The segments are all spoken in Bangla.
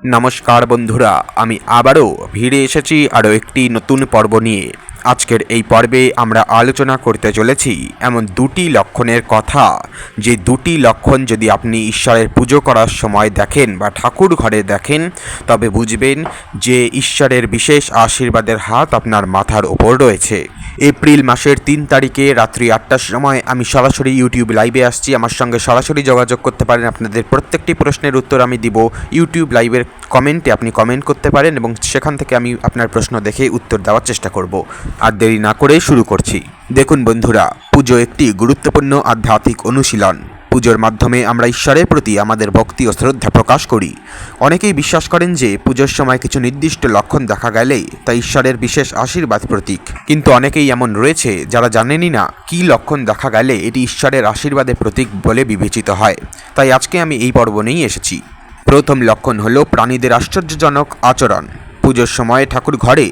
নমস্কার বন্ধুরা আমি আবারও ভিড়ে এসেছি আরও একটি নতুন পর্ব নিয়ে। আজকের এই পর্বে আমরা আলোচনা করতে চলেছি এমন দুটি লক্ষণের কথা। যে দুটি লক্ষণ যদি আপনি ঈশ্বরের পুজো করার সময় দেখেন বা ঠাকুর ঘরে দেখেন, তবে বুঝবেন যে ঈশ্বরের বিশেষ আশীর্বাদের হাত আপনার মাথার ওপর রয়েছে। এপ্রিল মাসের তিন তারিখে রাত্রি আটটার সময় আমি সরাসরি ইউটিউব লাইভে আসছি। আমার সঙ্গে সরাসরি যোগাযোগ করতে পারেন। আপনাদের প্রত্যেকটি প্রশ্নের উত্তর আমি দিব। ইউটিউব লাইভের কমেন্টে আপনি কমেন্ট করতে পারেন এবং সেখান থেকে আমি আপনার প্রশ্ন দেখে উত্তর দেওয়ার চেষ্টা করব। আর দেরি না করে শুরু করছি। দেখুন বন্ধুরা, পুজো একটি গুরুত্বপূর্ণ আধ্যাত্মিক অনুশীলন। পুজোর মাধ্যমে আমরা ঈশ্বরের প্রতি আমাদের ভক্তি ও শ্রদ্ধা প্রকাশ করি। অনেকেই বিশ্বাস করেন যে পুজোর সময় কিছু নির্দিষ্ট লক্ষণ দেখা গেলেই তা ঈশ্বরের বিশেষ আশীর্বাদ প্রতীক। কিন্তু অনেকেই এমন রয়েছে যারা জানেনই না কী লক্ষণ দেখা গেলে এটি ঈশ্বরের আশীর্বাদের প্রতীক বলে বিবেচিত হয়। তাই আজকে আমি এই পর্ব নিয়েই এসেছি। প্রথম লক্ষণ হলো প্রাণীদের আশ্চর্যজনক আচরণ। পুজোর সময় ঠাকুর ঘরে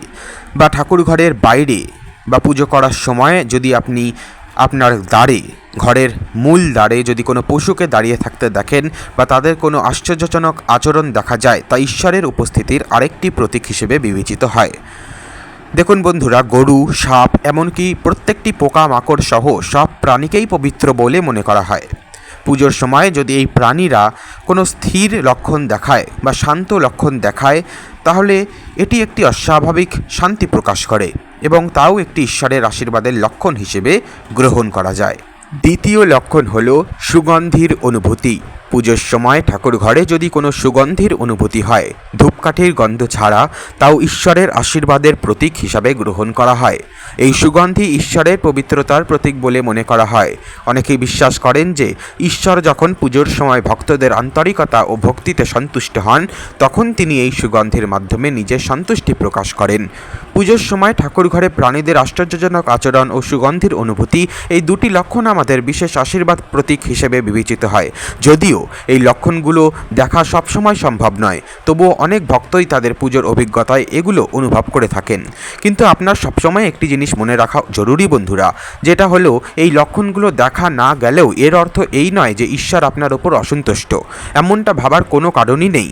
বা ঠাকুর ঘরের বাইরে বা পুজো করার সময় যদি আপনি আপনার দ্বারে, ঘরের মূল দ্বারে যদি কোনো পশুকে দাঁড়িয়ে থাকতে দেখেন বা তাদের কোনো আশ্চর্যজনক আচরণ দেখা যায়, তা ঈশ্বরের উপস্থিতির আরেকটি প্রতীক হিসেবে বিবেচিত হয়। দেখুন বন্ধুরা, গরু, সাপ, এমনকি প্রত্যেকটি পোকা মাকড় সহ সব প্রাণীকেই পবিত্র বলে মনে করা হয়। পুজোর সময় যদি এই প্রাণীরা কোনো স্থির লক্ষণ দেখায় বা শান্ত লক্ষণ দেখায়, তাহলে এটি একটি অস্বাভাবিক শান্তি প্রকাশ করে এবং তাও একটি ঈশ্বরের আশীর্বাদের লক্ষণ হিসেবে গ্রহণ করা যায়। দ্বিতীয় লক্ষণ হল সুগন্ধির অনুভূতি। পুজোর সময় ঠাকুর ঘরে যদি কোনো সুগন্ধির অনুভূতি হয়, ধূপকাঠির গন্ধ ছাড়া তাও ঈশ্বরের আশীর্বাদের প্রতীক হিসাবে গ্রহণ করা হয়। এই সুগন্ধি ঈশ্বরের পবিত্রতার প্রতীক বলে মনে করা হয়। অনেকেই বিশ্বাস করেন যে, ঈশ্বর যখন পুজোর সময় ভক্তদের আন্তরিকতা ও ভক্তিতে সন্তুষ্ট হন, তখন তিনি এই সুগন্ধির মাধ্যমে নিজের সন্তুষ্টি প্রকাশ করেন। পুজোর সময় ঠাকুর ঘরে প্রাণীদের আশ্চর্যজনক আচরণ ও সুগন্ধির অনুভূতি এই দুটি লক্ষণ আমাদের বিশেষ আশীর্বাদ প্রতীক হিসেবে বিবেচিত হয়। যদিও এই লক্ষণগুলো দেখা সবসময় সম্ভব নয়, তবুও অনেক ভক্তই তাদের পুজোর অভিজ্ঞতায় এগুলো অনুভব করে থাকেন। কিন্তু আপনার সবসময় একটি জিনিস মনে রাখা জরুরি বন্ধুরা, যেটা হলো এই লক্ষণগুলো দেখা না গেলেও এর অর্থ এই নয় যে ঈশ্বর আপনার ওপর অসন্তুষ্ট, এমনটা ভাবার কোনো কারণই নেই।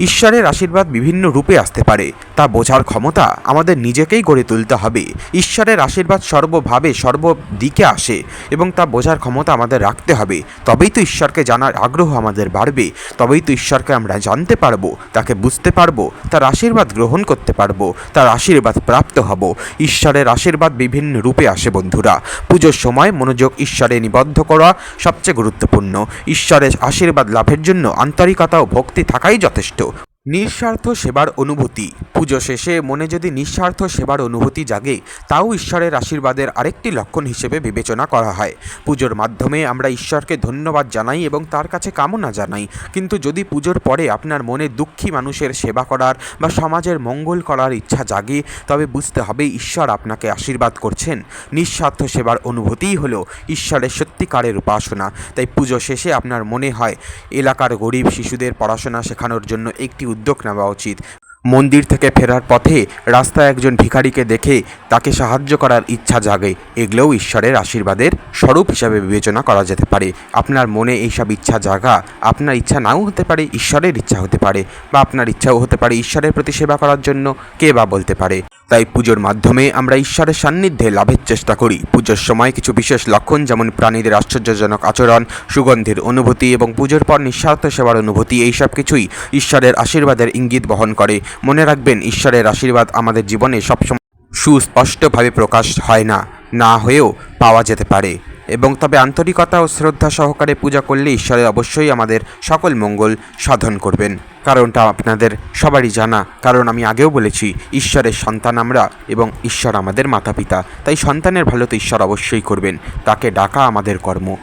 ঈশ্বরের আশীর্বাদ বিভিন্ন রূপে আসতে পারে। তা বোঝার ক্ষমতা আমাদের নিজেকেই গড়ে তুলতে হবে। ঈশ্বরের আশীর্বাদ সর্বভাবে সর্বদিকে আসে এবং তা বোঝার ক্ষমতা আমাদের রাখতে হবে। তবেই তো ঈশ্বরকে জানার আগ্রহ আমাদের বাড়বে। তবেই তো ঈশ্বরকে আমরা জানতে পারব, তাকে বুঝতে পারব, তার আশীর্বাদ গ্রহণ করতে পারব, তার আশীর্বাদ প্রাপ্ত হব। ঈশ্বরের আশীর্বাদ বিভিন্ন রূপে আসে বন্ধুরা। পুজোর সময় মনোযোগ ঈশ্বরে নিবদ্ধ করা সবচেয়ে গুরুত্বপূর্ণ। ঈশ্বরের আশীর্বাদ লাভের জন্য আন্তরিকতা ও ভক্তি থাকাই যথেষ্ট। নিঃস্বার্থ সেবার অনুভূতি। পুজো শেষে মনে যদি নিঃস্বার্থ সেবার অনুভূতি জাগে, তাও ঈশ্বরের আশীর্বাদের আরেকটি লক্ষণ হিসেবে বিবেচনা করা হয়। পুজোর মাধ্যমে আমরা ঈশ্বরকে ধন্যবাদ জানাই এবং তার কাছে কামনা জানাই। কিন্তু যদি পুজোর পরে আপনার মনে দুঃখী মানুষের সেবা করার বা সমাজের মঙ্গল করার ইচ্ছা জাগে, তবে বুঝতে হবে ঈশ্বর আপনাকে আশীর্বাদ করছেন। নিঃস্বার্থ সেবার অনুভূতিই হলো ঈশ্বরের সত্যিকারের উপাসনা। তাই পুজো শেষে আপনার মনে হয়, এলাকার গরিব শিশুদের পড়াশোনা শেখানোর জন্য একটি উদ্যোগ নেওয়া উচিত। মন্দির থেকে ফেরার পথে রাস্তায় একজন ভিখারিকে দেখে তাকে সাহায্য করার ইচ্ছা জাগে। এগুলোও ঈশ্বরের আশীর্বাদের স্বরূপ হিসাবে বিবেচনা করা যেতে পারে। আপনার মনে এইসব ইচ্ছা জাগা, আপনার ইচ্ছা নাও হতে পারে, ঈশ্বরের ইচ্ছা হতে পারে বা আপনার ইচ্ছাও হতে পারে ঈশ্বরের প্রতি সেবা করার জন্য, কে বা বলতে পারে। তাই পুজোর মাধ্যমে আমরা ঈশ্বরের সান্নিধ্যে লাভের চেষ্টা করি। পুজোর সময় কিছু বিশেষ লক্ষণ যেমন প্রাণীদের আশ্চর্যজনক আচরণ, সুগন্ধির অনুভূতি এবং পুজোর পর নিঃস্বার্থ সেবার অনুভূতি, এই সব কিছুই ঈশ্বরের আশীর্বাদের ইঙ্গিত বহন করে। মনে রাখবেন, ঈশ্বরের আশীর্বাদ আমাদের জীবনে সবসময় সুস্পষ্টভাবে প্রকাশ হয় না না হয়েও পাওয়া যেতে পারে। এবং তবে আন্তরিকতা ও শ্রদ্ধা সহকারে পূজা করলে ঈশ্বরের অবশ্যই আমাদের সকল মঙ্গল সাধন করবেন। কারণটা আপনাদের সবারই জানা। কারণ আমি আগেও বলেছি, ঈশ্বরের সন্তান আমরা এবং ঈশ্বর আমাদের মাতা পিতা তাই সন্তানের ভালো তো ঈশ্বর অবশ্যই করবেন। তাকে ডাকা আমাদের কর্ম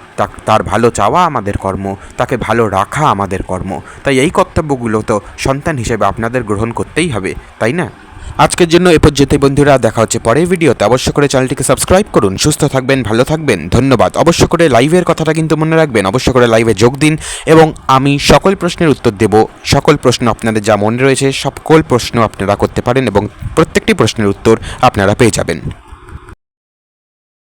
তার ভালো চাওয়া আমাদের কর্ম, তাকে ভালো রাখা আমাদের কর্ম। তাই এই কর্তব্যগুলো তো সন্তান হিসেবে আপনাদের গ্রহণ করতেই হবে, তাই না? আজকের জন্য এ পর্যন্ত বন্ধুরা, দেখা হচ্ছে পরের ভিডিওতে। অবশ্য করে চ্যানেলটিকে সাবস্ক্রাইব করুন। সুস্থ থাকবেন, ভালো থাকবেন। ধন্যবাদ। অবশ্য করে লাইভের কথাটা কিন্তু মনে রাখবেন। অবশ্য করে লাইভে যোগ দিন এবং আমি সকল প্রশ্নের উত্তর দেব। সকল প্রশ্ন আপনাদের যা মনে রয়েছে, সকল প্রশ্ন আপনারা করতে পারেন এবং প্রত্যেকটি প্রশ্নের উত্তর আপনারা পেয়ে যাবেন।